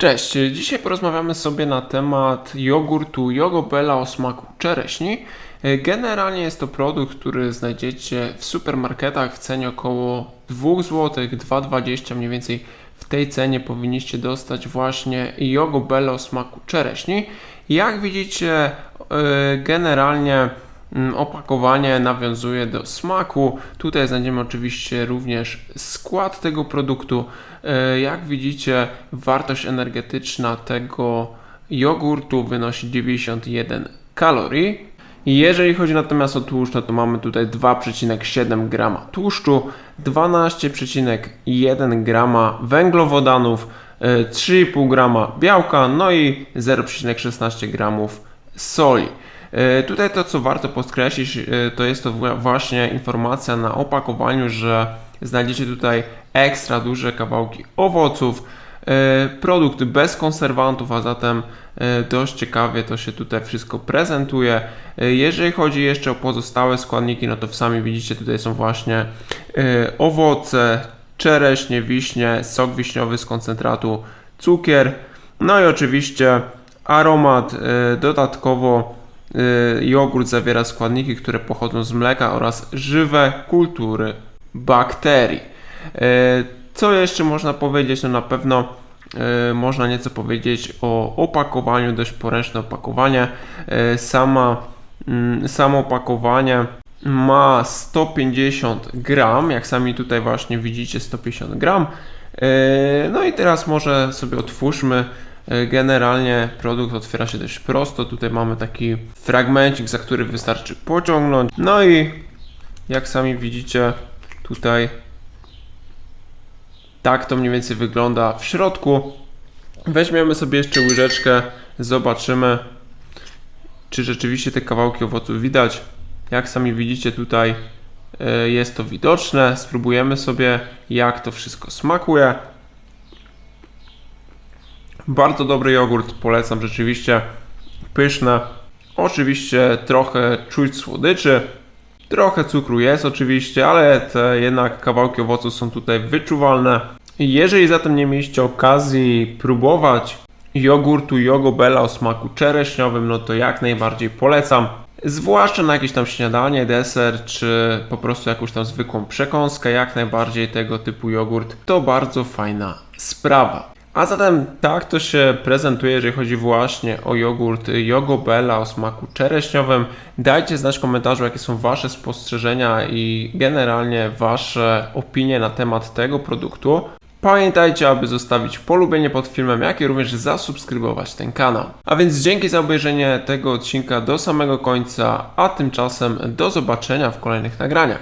Cześć, dzisiaj porozmawiamy sobie na temat jogurtu Jogobella o smaku czereśni. Generalnie jest to produkt, który znajdziecie w supermarketach w cenie około 2 zł, 2,20 mniej więcej w tej cenie powinniście dostać właśnie Jogobella o smaku czereśni. Jak widzicie, yy, generalnie opakowanie nawiązuje do smaku. Tutaj znajdziemy oczywiście również skład tego produktu. E, Jak widzicie, wartość energetyczna tego jogurtu wynosi 91 kalorii. Jeżeli chodzi natomiast o tłuszcz, no to mamy tutaj 2,7 g tłuszczu, 12,1 g węglowodanów, e, 3,5 g białka, no i 0,16 g soli. E, Tutaj to, co warto podkreślić, e, to jest to wła- właśnie informacja na opakowaniu, że znajdziecie tutaj ekstra duże kawałki owoców, e, produkt bez konserwantów, a zatem dość ciekawie to się tutaj wszystko prezentuje. Jeżeli chodzi jeszcze o pozostałe składniki, no to sami widzicie, tutaj są właśnie owoce, czereśnie, wiśnie, sok wiśniowy z koncentratu, cukier, no i oczywiście aromat. Dodatkowo jogurt zawiera składniki, które pochodzą z mleka oraz żywe kultury bakterii. E, Co jeszcze można powiedzieć? No na pewno e, można nieco powiedzieć o opakowaniu, dość poręczne opakowanie. Sama, mm, samo opakowanie ma 150 gram, jak sami tutaj właśnie widzicie 150 gram. No i teraz może sobie otwórzmy. E, Generalnie produkt otwiera się dość prosto. Tutaj mamy taki fragmencik, za który wystarczy pociągnąć. No i jak sami widzicie, tutaj tak to mniej więcej wygląda w środku. Weźmiemy sobie jeszcze łyżeczkę, zobaczymy, czy rzeczywiście te kawałki owoców widać. Jak sami widzicie, tutaj e, jest to widoczne. Spróbujemy sobie, jak to wszystko smakuje. Bardzo dobry jogurt, polecam rzeczywiście. Pyszne. Oczywiście trochę czuć słodyczy. Trochę cukru jest oczywiście, ale te jednak kawałki owoców są tutaj wyczuwalne. Jeżeli zatem nie mieliście okazji próbować jogurtu Jogobella o smaku czereśniowym, no to jak najbardziej polecam. Zwłaszcza na jakieś tam śniadanie, deser, czy po prostu jakąś tam zwykłą przekąskę, jak najbardziej tego typu jogurt to bardzo fajna sprawa. A zatem tak to się prezentuje, jeżeli chodzi właśnie o jogurt Jogobella o smaku czereśniowym. Dajcie znać w komentarzu, jakie są Wasze spostrzeżenia i generalnie Wasze opinie na temat tego produktu. Pamiętajcie, aby zostawić polubienie pod filmem, jak i również zasubskrybować ten kanał. A więc dzięki za obejrzenie tego odcinka do samego końca, a tymczasem do zobaczenia w kolejnych nagraniach.